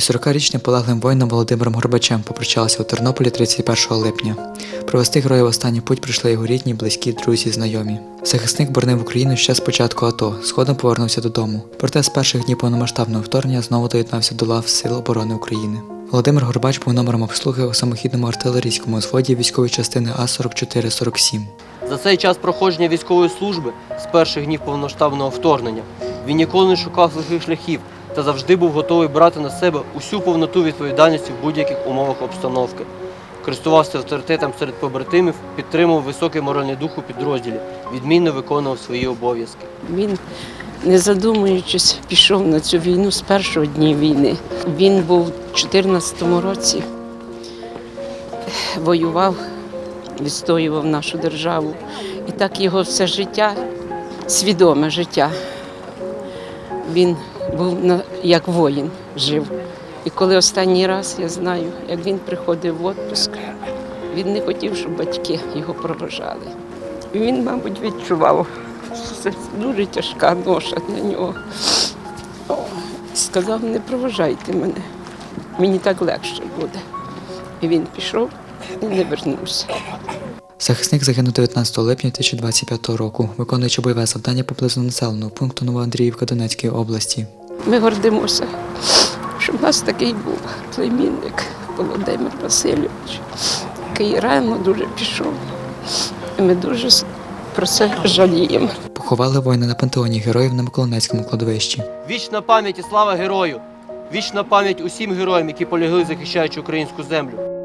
40-річним полеглим воїном Володимиром Горбачем попрощалися у Тернополі 31 липня. Провести героя в останній путь прийшли його рідні, близькі, друзі, знайомі. Захисник боронив Україну ще з початку АТО, згодом повернувся додому. Проте з перших днів повномасштабного вторгнення знову доєднався до лав Сил оборони України. Володимир Горбач був номером обслуги у самохідному артилерійському взводі військової частини А-4447. За цей час проходження військової служби з перших днів повноштабного вторгнення він ніколи не шукав лихих шляхів та завжди був готовий брати на себе усю повноту відповідальності в будь-яких умовах обстановки. Користувався авторитетом серед побратимів, підтримував високий моральний дух у підрозділі, відмінно виконував свої обов'язки. Він, не задумуючись, пішов на цю війну з першого дня війни. Він був у 2014 році, воював, відстоював нашу державу. І так його все життя, свідоме життя. Він був як воїн жив. І коли останній раз я знаю, як він приходив в відпуск, він не хотів, щоб батьки його провожали. І він, мабуть, відчував, що це дуже тяжка ноша на нього. Сказав, не провожайте мене, мені так легше буде. І він пішов і не вернувся. Захисник загинув 19 липня 2025 року, виконуючи бойове завдання поблизу населеного пункту Новоандріївка Донецької області. Ми гордимося, що в нас такий був племінник Володимир Васильович, який рано дуже пішов. І ми дуже про це жаліємо. Поховали воїна на пантеоні героїв на Миколинецькому кладовищі. Вічна пам'ять і слава герою! Вічна пам'ять усім героям, які полягли, захищаючи українську землю.